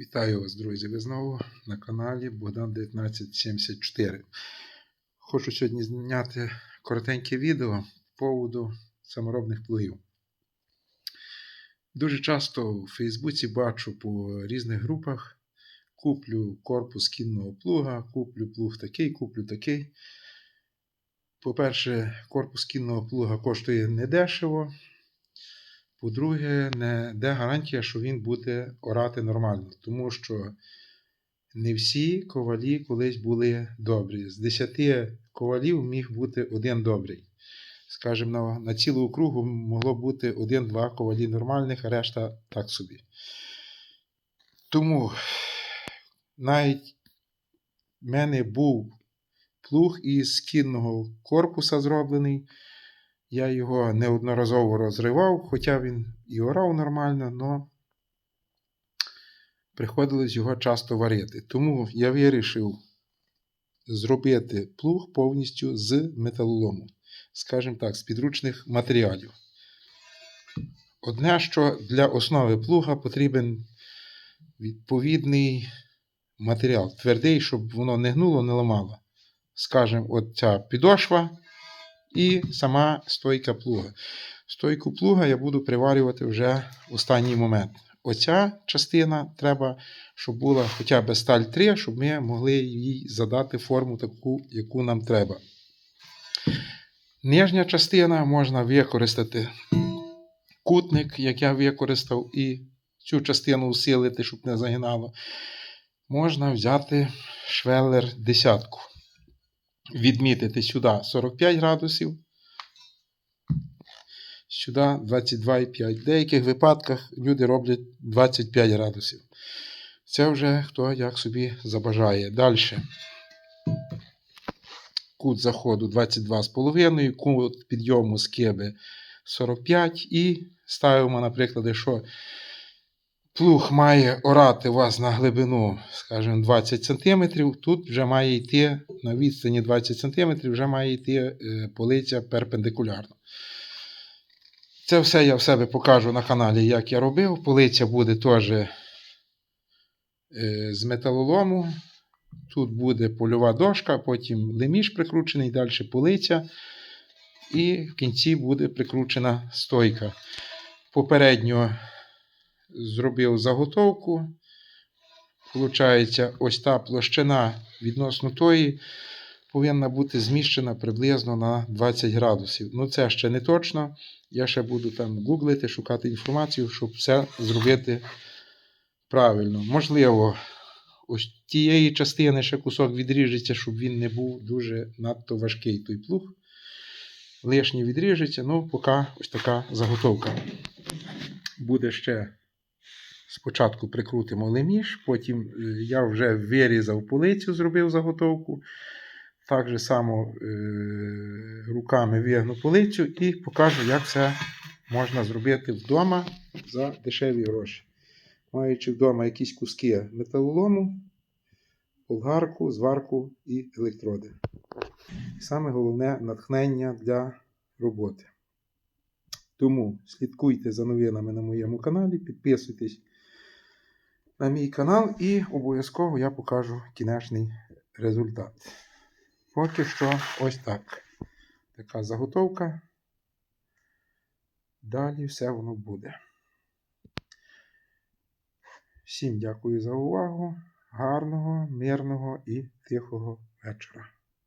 Вітаю вас, друзі! Ви знову на каналі Богдан 1974. Хочу сьогодні зняти коротеньке відео по поводу саморобних плугів. Дуже часто в Фейсбуці бачу по різних групах: куплю корпус кінного плуга, куплю плуг такий, куплю такий. По-перше, корпус кінного плуга коштує недешево. По-друге, не де гарантія, що він буде орати нормально, тому що не всі ковалі колись були добрі. З 10 ковалів міг бути один добрий. Скажімо, на, на цілу округу могло бути один-два ковалі нормальних, а решта так собі. Тому навіть в мене був плуг із кінного корпуса зроблений. Я його неодноразово розривав, хоча він і орав нормально, але приходилось його часто варити. Тому я вирішив зробити плуг повністю з металолому, скажімо так, з підручних матеріалів. Одне, що для основи плуга потрібен відповідний матеріал, твердий, щоб воно не гнуло, не ламало. Скажімо, от ця підошва і сама стойка плуга. Стойку плуга я буду приварювати вже в останній момент. Оця частина треба, щоб була хоча б сталь 3, щоб ми могли їй задати форму таку, яку нам треба. Нижня частина можна використати кутник, як я використав, і цю частину усилити, щоб не загинало. Можна взяти швеллер десятку відмітити сюди 45 градусів, сюди 22,5. В деяких випадках люди роблять 25 градусів. Це вже хто як собі забажає. Далі. Кут заходу 22,5, кут підйому скиби 45 і ставимо, наприклад, що плуг має орати вас на глибину, скажімо, 20 см, тут вже має йти на відстані 20 см, вже має йти е, полиця перпендикулярно. Це все я в себе покажу на каналі, як я робив. Полиця буде теж е, з металолому. Тут буде польова дошка, потім леміш прикручений, далі полиця. І в кінці буде прикручена стойка. Попередньо зробив заготовку. Получається, ось та площина відносно тої повинна бути зміщена приблизно на 20 градусів. Ну, це ще не точно. Я ще буду там гуглити, шукати інформацію, щоб все зробити правильно. Можливо, ось тієї частини ще кусок відріжеться, щоб він не був дуже надто важкий той плуг. Лишній відріжеться, ну, поки ось така заготовка. Буде ще Спочатку прикрутимо леміш, потім е, я вже вирізав полицю, зробив заготовку. Так же само е руками вигну полицю і покажу, як це можна зробити вдома за дешеві гроші. Маючи вдома якісь куски металолому, болгарку, зварку і електроди. Саме головне натхнення для роботи. Тому слідкуйте за новинами на моєму каналі, підписуйтесь на мій канал і обов'язково я покажу кінечний результат. Поки що ось так. Така заготовка. Далі все воно буде. Всім дякую за увагу. Гарного, мирного і тихого вечора.